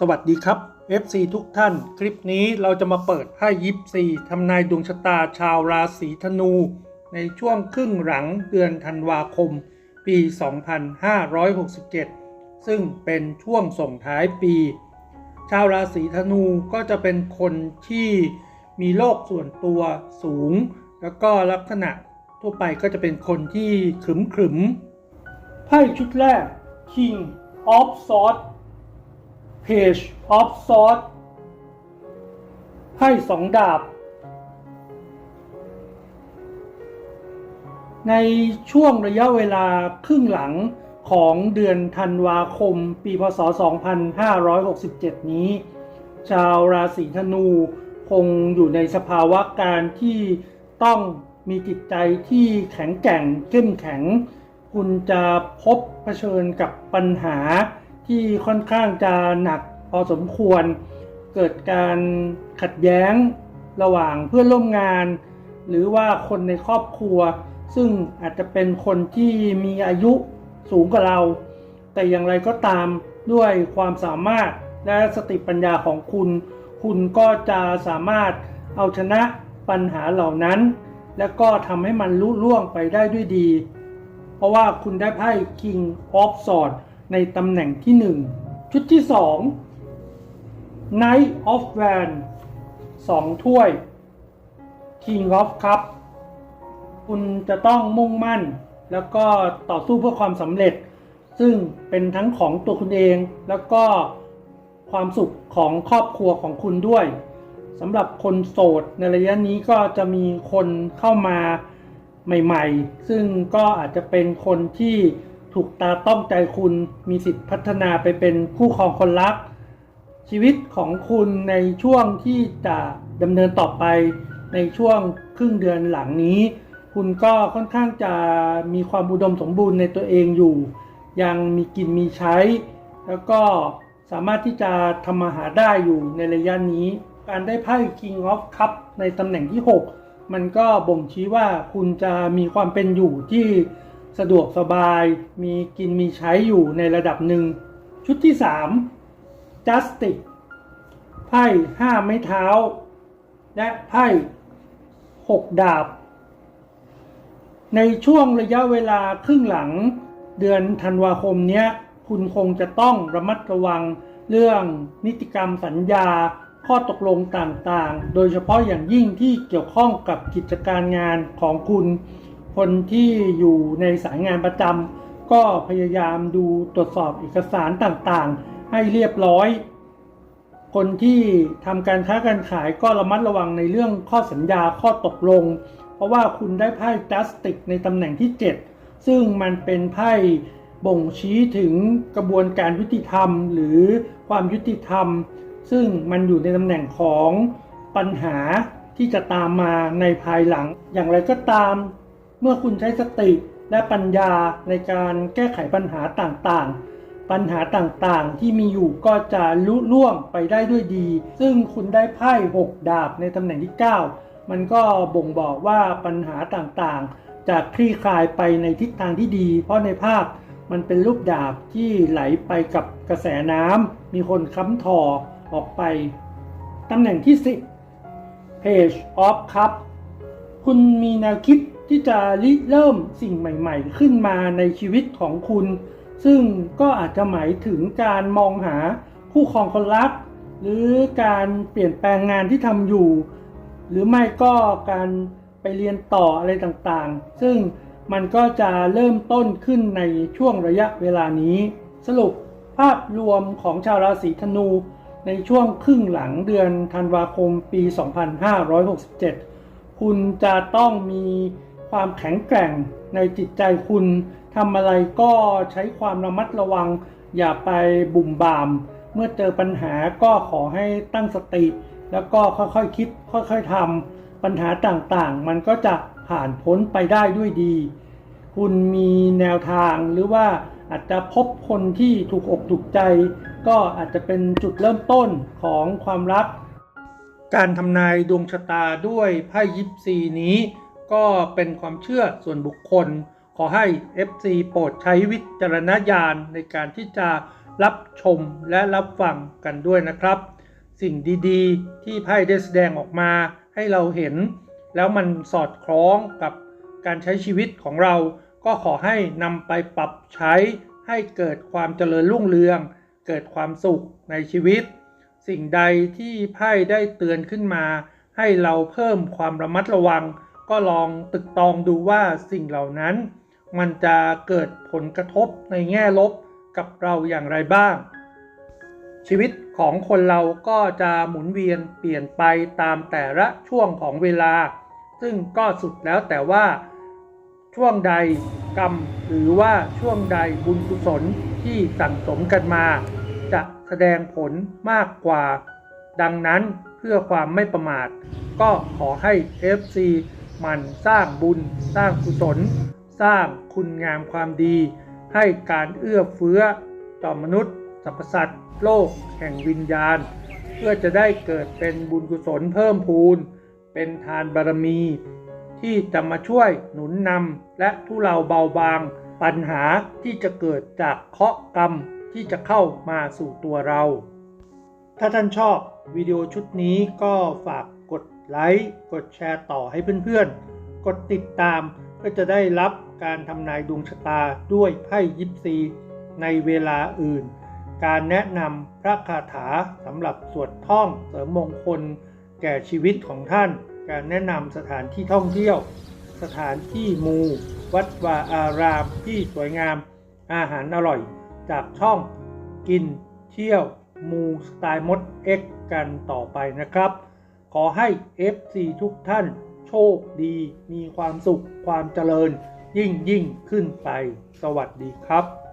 สวัสดีครับ FC ทุกท่าน คลิปนี้เราจะมาเปิดไพ่ยิปซีทำนายดวงชะตาชาวราศีธนู ในช่วงครึ่งหลังเดือนธันวาคม ปี 2567 ซึ่งเป็นช่วงส่งท้ายปี ชาวราศีธนูก็จะเป็นคนที่มีโลกส่วนตัวสูง แล้วก็ลักษณะทั่วไปก็จะเป็นคนที่ขึมขึมไพ่ชุดแรก King of Swords Page of Swords ไพ่สองดาบ ในช่วงระยะเวลาครึ่งหลังของเดือนธันวาคม ปีพศ 2567 นี้ ชาวราศีธนูคงอยู่ในสภาวะการที่ต้องมีจิตใจที่แข็งแกร่งเข้มแข็ง คุณจะพบเผชิญกับปัญหา ที่ค่อนข้างจะหนักพอสมควร เกิดการขัดแย้งระหว่างเพื่อนร่วมงาน หรือว่าคนในครอบครัว ซึ่งอาจจะเป็นคนที่มีอายุสูงกว่าเรา แต่อย่างไรก็ตามด้วยความสามารถและสติปัญญาของคุณ คุณก็จะสามารถเอาชนะปัญหาเหล่านั้น และก็ทำให้มันลุล่วงไปได้ด้วยดี เพราะว่าคุณได้ไพ่ King of Swords ในตำแหน่งที่ 1 ชุดที่ 2 Knight of w a n 2 ถ้วย King of Cup คุณจะต้องมุ่งมั่น แล้วก็ต่อสู้เพื่อความสำเร็จ ซึ่งเป็นทั้งของตัวคุณเองแล้วก็ความสุขของครอบครัวของคุณด้วยสำหรับคนโสดในระยะนี้ก็จะมีคนเข้ามาใหม่ ๆ ซึ่งก็อาจจะเป็นคนที่ ถูกตาต้องใจคุณมีสิทธิ์พัฒนาไปเป็นคู่ครองคนรัก ชีวิตของคุณในช่วงที่จะดำเนินต่อไปในช่วงครึ่งเดือนหลังนี้ คุณก็ค่อนข้างจะมีความอุดมสมบูรณ์ในตัวเองอยู่ ยังมีกินมีใช้ แล้วก็สามารถที่จะทำมาหาได้อยู่ในระยะนี้ การได้ไพ่ King of Cup ในตำแหน่งที่ 6 มันก็บ่งชี้ว่าคุณจะมีความเป็นอยู่ที่ สะดวกสบายมีกินมีใช้อยู่ในระดับหนึ่ง ชุดที่ 3 Justice ไพ่ห้าไม้เท้า และไพ่หกดาบ ในช่วงระยะเวลาครึ่งหลังเดือนธันวาคมเนี้ย คุณคงจะต้องระมัดระวังเรื่องนิติกรรมสัญญา ข้อตกลงต่างๆ โดยเฉพาะอย่างยิ่งที่เกี่ยวข้องกับกิจการงานของคุณ คนที่อยู่ในสายงานประจำก็พยายามดูตรวจสอบเอกสารต่างๆ ให้เรียบร้อย คนที่ทำการค้าการขายก็ระมัดระวังในเรื่องข้อสัญญาข้อตกลง เพราะว่าคุณได้ไพ่จัสติกในตำแหน่งที่ 7 ซึ่งมันเป็นไพ่บ่งชี้ถึงกระบวนการยุติธรรม หรือความยุติธรรม ซึ่งมันอยู่ในตำแหน่งของปัญหาที่จะตามมาในภายหลัง อย่างไรก็ตาม เมื่อคุณใช้สติและปัญญาในการแก้ไขปัญหาต่างๆ ปัญหาต่างๆ ที่มีอยู่ก็จะลุล่วงไปได้ด้วยดี ซึ่งคุณได้ไพ่6ดาบในตำแหน่งที่ 9 มันก็บ่งบอกว่าปัญหาต่างๆ จะคลี่คลายไปในทิศทางที่ดี เพราะในภาพมันเป็นรูปดาบที่ไหลไปกับกระแสน้ำมีคนค้ำทอออกไปตำแหน่งที่ 10 Page of Cup คุณมีแนวคิด ที่จะริเริ่มสิ่งใหม่ๆ ขึ้นมาในชีวิตของคุณ ซึ่งก็อาจจะหมายถึงการมองหาคู่ครองคนรัก หรือการเปลี่ยนแปลงงานที่ทำอยู่ หรือไม่ก็การไปเรียนต่ออะไรต่างๆ ซึ่งมันก็จะเริ่มต้นขึ้นในช่วงระยะเวลานี้ สรุปภาพรวมของชาวราศีธนูในช่วงครึ่งหลังเดือนธันวาคมปี 2567 คุณจะต้องมี ความแข็งแกร่งในจิตใจคุณทำอะไรก็ใช้ความระมัดระวัง อย่าไปบุ่มบาม เมื่อเจอปัญหาก็ขอให้ตั้งสติ แล้วก็ค่อยๆคิด ค่อยๆทำปัญหาต่างๆ มันก็จะผ่านพ้นไปได้ด้วยดี คุณมีแนวทางหรือว่าอาจจะพบคนที่ถูกอกถูกใจ ก็อาจจะเป็นจุดเริ่มต้นของความรัก การทำนายดวงชะตาด้วยไพ่ยิปซีนี้ ก็เป็นความเชื่อส่วนบุคคล ขอให้ FC โปรดใช้วิจารณญาณในการที่จะรับชมและรับฟังกันด้วยนะครับ สิ่งดีๆ ที่ไพ่ได้แสดงออกมาให้เราเห็น แล้วมันสอดคล้องกับการใช้ชีวิตของเรา ก็ขอให้นำไปปรับใช้ให้เกิดความเจริญรุ่งเรือง เกิดความสุขในชีวิต สิ่งใดที่ไพ่ได้เตือนขึ้นมา ให้เราเพิ่มความระมัดระวัง ก็ลองตึกตองดูว่าสิ่งเหล่านั้น มันจะเกิดผลกระทบในแง่ลบกับเราอย่างไรบ้าง ชีวิตของคนเราก็จะหมุนเวียนเปลี่ยนไปตามแต่ละช่วงของเวลา ซึ่งก็สุดแล้วแต่ว่า ช่วงใดกรรมหรือว่าช่วงใดบุญกุศลที่สั่งสมกันมา จะแสดงผลมากกว่า ดังนั้นเพื่อความไม่ประมาท ก็ขอให้ FC มันสร้างบุญ สร้างกุศล สร้างคุณงามความดี ให้การเอื้อเฟื้อต่อมนุษย์สรรพสัตว์โลกแห่งวิญญาณ เพื่อจะได้เกิดเป็นบุญกุศลเพิ่มพูน เป็นทานบารมี ที่จะมาช่วยหนุนนำและทุเลาเบาบาง ปัญหาที่จะเกิดจากเคราะห์กรรมที่จะเข้ามาสู่ตัวเรา ถ้าท่านชอบวิดีโอชุดนี้ก็ฝาก ไลค์กดแชร์ต่อให้เพื่อนๆ กดติดตามเพื่อจะได้รับการทำนายดวงชะตาด้วยไพ่ยิปซีในเวลาอื่น การแนะนำพระคาถาสำหรับสวดท่องเสริมมงคล แก่ชีวิตของท่าน การแนะนำสถานที่ท่องเที่ยว สถานที่มู วัดวาอารามที่สวยงาม อาหารอร่อย จากช่องกินเที่ยวมูสไตล์มดเอ็กกันต่อไปนะครับ ขอให้ FC ทุกท่านโชคดี มีความสุขความเจริญ ยิ่งยิ่งขึ้นไป สวัสดีครับ